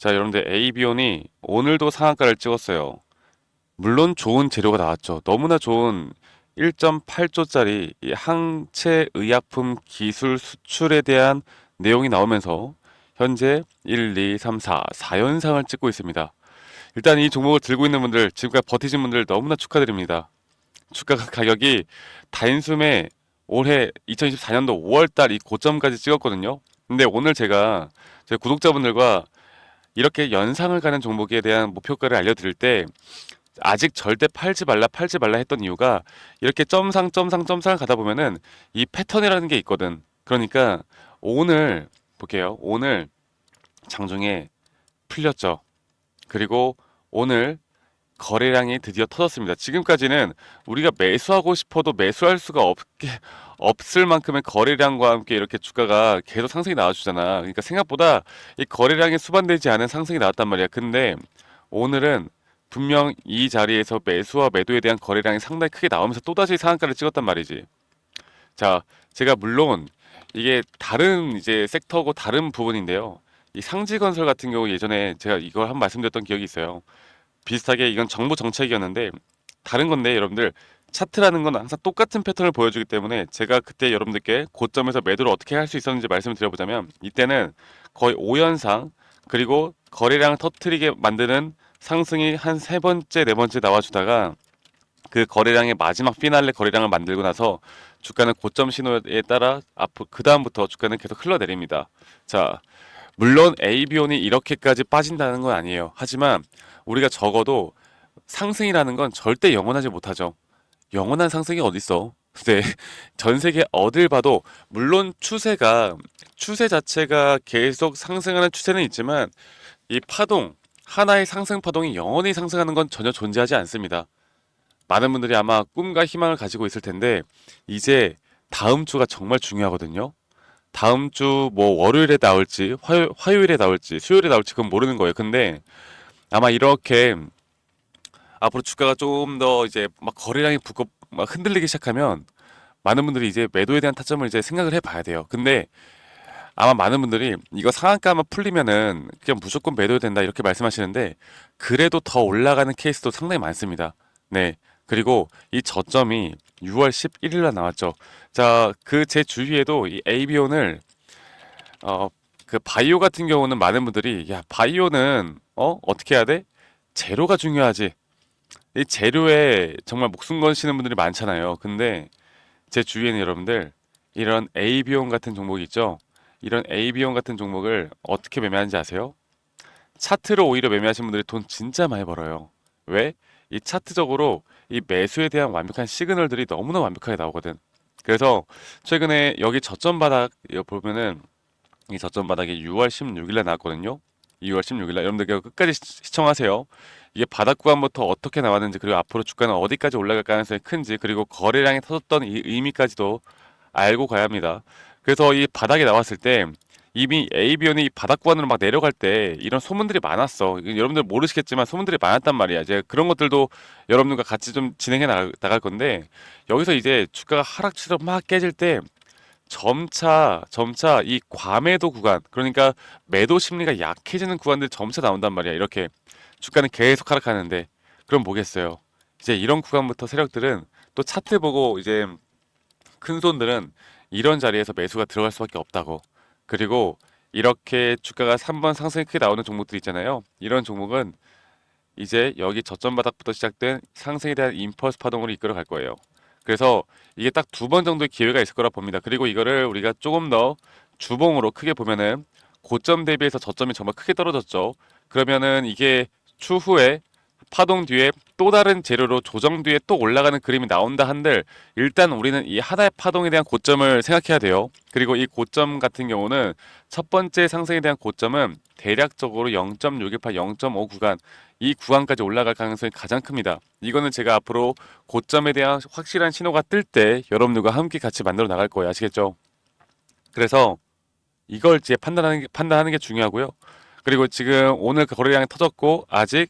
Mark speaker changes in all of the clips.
Speaker 1: 자, 여러분들 AB온이 오늘도 상한가를 찍었어요. 물론 좋은 재료가 나왔죠. 너무나 좋은 1.8조짜리 이 항체 의약품 기술 수출에 대한 내용이 나오면서 현재 1, 2, 3, 4, 4연상을 찍고 있습니다. 일단 이 종목을 들고 있는 분들, 지금까지 버티신 분들 너무나 축하드립니다. 주가 가격이 단숨에 올해 2024년도 5월달 이 고점까지 찍었거든요. 근데 오늘 제가 제 구독자분들과 이렇게 연상을 가는 종목에 대한 목표가를 알려드릴 때 아직 절대 팔지 말라 팔지 말라 했던 이유가 이렇게 점상 점상 점상을 가다 보면은 이 패턴이라는 게 있거든. 그러니까 오늘 볼게요. 오늘 장중에 풀렸죠. 그리고 오늘 거래량이 드디어 터졌습니다. 지금까지는 우리가 매수하고 싶어도 매수할 수가 없게 없을 만큼의 거래량과 함께 이렇게 주가가 계속 상승이 나와주잖아. 그러니까 생각보다 이 거래량이 수반되지 않은 상승이 나왔단 말이야. 근데 오늘은 분명 이 자리에서 매수와 매도에 대한 거래량이 상당히 크게 나오면서 또다시 상한가를 찍었단 말이지. 자, 제가 물론 이게 다른 이제 섹터고 다른 부분인데요. 이 상지건설 같은 경우 예전에 제가 이걸 한 말씀드렸던 기억이 있어요. 비슷하게 이건 정부 정책이었는데 다른 건데 여러분들 차트라는 건 항상 똑같은 패턴을 보여주기 때문에 제가 그때 여러분들께 고점에서 매도를 어떻게 할 수 있었는지 말씀을 드려보자면 이때는 거의 5연상 그리고 거래량을 터트리게 만드는 상승이 한 세 번째 네 번째 나와주다가 그 거래량의 마지막 피날레 거래량을 만들고 나서 주가는 고점 신호에 따라 앞으로 그 다음부터 주가는 계속 흘러내립니다. 자, 물론 AB온이 이렇게까지 빠진다는 건 아니에요. 하지만 우리가 적어도 상승이라는 건 절대 영원하지 못하죠. 영원한 상승이 어딨어? 네, 전 세계 어딜 봐도 물론 추세가 추세 자체가 계속 상승하는 추세는 있지만 이 파동 하나의 상승 파동이 영원히 상승하는 건 전혀 존재하지 않습니다. 많은 분들이 아마 꿈과 희망을 가지고 있을 텐데 이제 다음 주가 정말 중요하거든요. 다음 주 뭐 월요일에 나올지 화요, 화요일에 나올지 수요일에 나올지 그건 모르는 거예요. 근데 아마 이렇게 앞으로 주가가 조금 더 이제 막 거래량이 붙고 막 흔들리기 시작하면 많은 분들이 이제 매도에 대한 타점을 이제 생각을 해봐야 돼요. 근데 아마 많은 분들이 이거 상한가만 풀리면은 그냥 무조건 매도해야 된다 이렇게 말씀하시는데 그래도 더 올라가는 케이스도 상당히 많습니다. 네. 그리고 이 저점이 6월 11일 날 나왔죠. 자, 그 제 주위에도 이 AB온을 어, 그 바이오 같은 경우는 많은 분들이 야, 바이오는 어, 어떻게 해야 돼? 재료가 중요하지. 이 재료에 정말 목숨 거시는 분들이 많잖아요. 근데 제 주위에는 여러분들 이런 AB온 같은 종목이 있죠. 이런 AB온 같은 종목을 어떻게 매매하는지 아세요? 차트로 오히려 매매하시는 분들이 돈 진짜 많이 벌어요. 왜? 이 차트적으로 이 매수에 대한 완벽한 시그널들이 너무나 완벽하게 나오거든. 그래서 최근에 여기 저점 바닥 보면은 이 저점 바닥이 6월 16일에 나왔거든요. 2월 16일날 여러분들 그 끝까지 시- 시청하세요. 이게 바닥 구간부터 어떻게 나왔는지 그리고 앞으로 주가는 어디까지 올라갈 가능성이 큰지 그리고 거래량이 터졌던 이 의미까지도 알고 가야 합니다. 그래서 이 바닥에 나왔을 때 이미 AB온이 바닥 구간으로 막 내려갈 때 이런 소문들이 많았어. 여러분들 모르시겠지만 소문들이 많았단 말이야. 이제 그런 것들도 여러분들과 같이 좀 진행해 나갈, 건데 여기서 이제 주가가 하락치로 막 깨질 때 점차 점차 이 과매도 구간 그러니까 매도 심리가 약해지는 구간들 점차 나온단 말이야. 이렇게 주가는 계속 하락하는데 그럼 뭐겠어요? 이제 이런 구간부터 세력들은 또 차트 보고 이제 큰 손들은 이런 자리에서 매수가 들어갈 수밖에 없다고. 그리고 이렇게 주가가 3번 상승이 크게 나오는 종목들 있잖아요. 이런 종목은 이제 여기 저점 바닥부터 시작된 상승에 대한 임펄스 파동으로 이끌어 갈 거예요. 그래서 이게 딱 두 번 정도의 기회가 있을 거라 봅니다. 그리고 이거를 우리가 조금 더 주봉으로 크게 보면은 고점 대비해서 저점이 정말 크게 떨어졌죠. 그러면은 이게 추후에 파동 뒤에 또 다른 재료로 조정 뒤에 또 올라가는 그림이 나온다 한들 일단 우리는 이 하나의 파동에 대한 고점을 생각해야 돼요. 그리고 이 고점 같은 경우는 첫 번째 상승에 대한 고점은 대략적으로 0.618, 0.5 구간 이 구간까지 올라갈 가능성이 가장 큽니다. 이거는 제가 앞으로 고점에 대한 확실한 신호가 뜰 때 여러분들과 함께 같이 만들어 나갈 거예요. 아시겠죠? 그래서 이걸 이제 판단하는 게, 판단하는 게 중요하고요. 그리고 지금 오늘 그 거래량이 터졌고 아직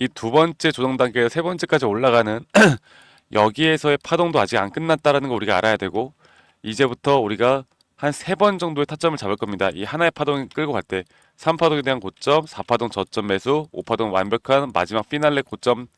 Speaker 1: 이 두 번째 조정 단계에서 세 번째까지 올라가는 여기에서의 파동도 아직 안 끝났다라는 거 우리가 알아야 되고 이제부터 우리가 한 세 번 정도의 타점을 잡을 겁니다. 이 하나의 파동 끌고 갈 때 3파동에 대한 고점, 4파동 저점 매수, 5파동 완벽한 마지막 피날레 고점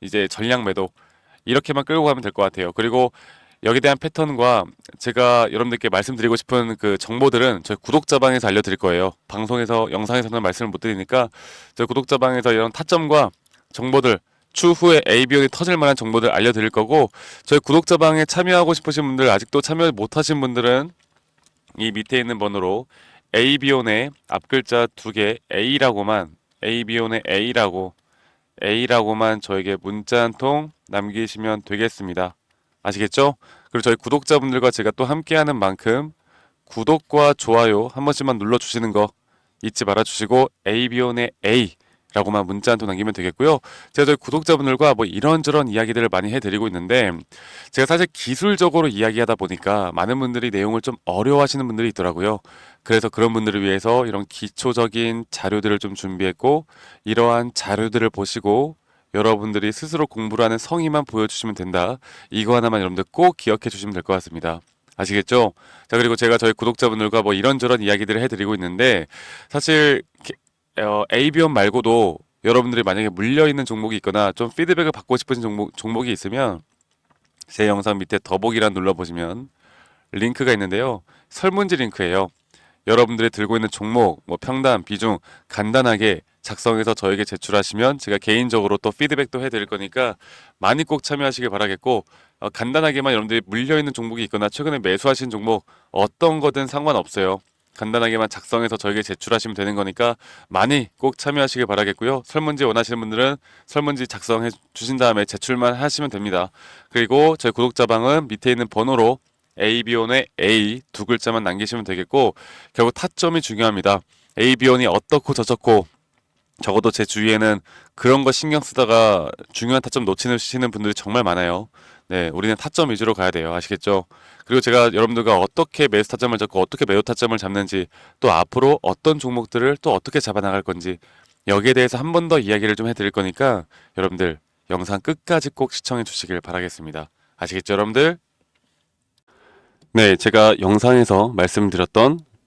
Speaker 1: 이제 전량 매도 이렇게만 끌고 가면 될 것 같아요. 그리고 여기에 대한 패턴과 제가 여러분들께 말씀드리고 싶은 그 정보들은 저희 구독자방에서 알려드릴 거예요. 방송에서 영상에서는 말씀을 못 드리니까 저희 구독자방에서 이런 타점과 정보들 추후에 ABO이 터질 만한 정보들 알려드릴 거고 저희 구독자방에 참여하고 싶으신 분들 아직도 참여 못하신 분들은 이 밑에 있는 번호로 ABO의 앞글자 두 개 A라고만 ABO의 A라고 A라고만 저에게 문자 한 통 남기시면 되겠습니다. 아시겠죠? 그리고 저희 구독자분들과 제가 또 함께하는 만큼 구독과 좋아요 한 번씩만 눌러주시는 거 잊지 말아주시고 ABO의 A 라고만 문자 한 통 남기면 되겠고요. 제가 저희 구독자분들과 뭐 이런저런 이야기들을 많이 해드리고 있는데 제가 사실 기술적으로 이야기하다 보니까 많은 분들이 내용을 좀 어려워하시는 분들이 있더라고요. 그래서 그런 분들을 위해서 이런 기초적인 자료들을 좀 준비했고 이러한 자료들을 보시고 여러분들이 스스로 공부를 하는 성의만 보여주시면 된다. 이거 하나만 여러분들 꼭 기억해 주시면 될 것 같습니다. 아시겠죠? 자, 그리고 제가 저희 구독자분들과 뭐 이런저런 이야기들을 해드리고 있는데 사실 어, AB원 말고도 여러분들이 만약에 물려있는 종목이 있거나 좀 피드백을 받고 싶은 종목, 종목이 있으면 제 영상 밑에 더보기란 눌러보시면 링크가 있는데요. 설문지 링크예요. 여러분들이 들고 있는 종목, 뭐 평단, 비중 간단하게 작성해서 저에게 제출하시면 제가 개인적으로 또 피드백도 해드릴 거니까 많이 꼭 참여하시길 바라겠고 어, 간단하게만 여러분들이 물려있는 종목이 있거나 최근에 매수하신 종목 어떤 거든 상관없어요. 간단하게만 작성해서 저에게 제출하시면 되는 거니까 많이 꼭 참여하시길 바라겠고요. 설문지 원하시는 분들은 설문지 작성해 주신 다음에 제출만 하시면 됩니다. 그리고 저희 구독자방은 밑에 있는 번호로 AB온의 A 두 글자만 남기시면 되겠고 결국 타점이 중요합니다. AB온이 어떻고 저렇고 적어도 제 주위에는 그런 거 신경 쓰다가 중요한 타점 놓치시는 분들이 정말 많아요. 네, 우리는 타점 위주로 가야 돼요. 아시겠죠? 그리고 제가 여러분들과 어떻게 매수 타점을 잡고 어떻게 매도 타점을 잡는지 또 앞으로 어떤 종목들을 또 어떻게 잡아나갈 건지 여기에 대해서 한 번 더 이야기를 좀 해드릴 거니까 여러분들 영상 끝까지 꼭 시청해 주시길 바라겠습니다. 아시겠죠, 여러분들? 네, 제가 영상에서 말씀드렸던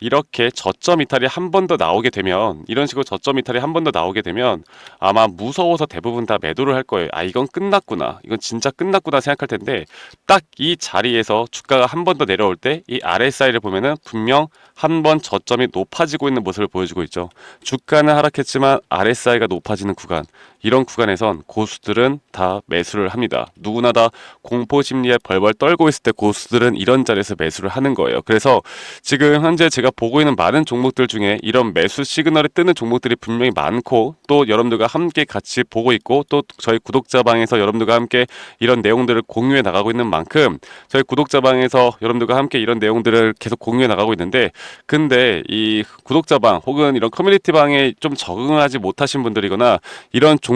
Speaker 1: 이렇게 저점 이탈이 한 번 더 나오게 되면 이런 식으로 저점 이탈이 한 번 더 나오게 되면 아마 무서워서 대부분 다 매도를 할 거예요. 아 이건 끝났구나. 이건 진짜 끝났구나 생각할 텐데 딱 이 자리에서 주가가 한 번 더 내려올 때 이 RSI를 보면은 분명 한 번 저점이 높아지고 있는 모습을 보여주고 있죠. 주가는 하락했지만 RSI가 높아지는 구간 이런 구간에선 고수들은 다 매수를 합니다. 누구나 다 공포 심리에 벌벌 떨고 있을 때 고수들은 이런 자리에서 매수를 하는 거예요. 그래서 지금 현재 제가 보고 있는 많은 종목들 중에 이런 매수 시그널이 뜨는 종목들이 분명히 많고 또 여러분들과 함께 같이 보고 있고 또 저희 구독자방에서 여러분들과 함께 이런 내용들을 공유해 나가고 있는 만큼 저희 구독자방에서 여러분들과 함께 이런 내용들을 계속 공유해 나가고 있는데 근데 이 구독자방 혹은 이런 커뮤니티방에 좀 적응하지 못하신 분들이거나 이런 종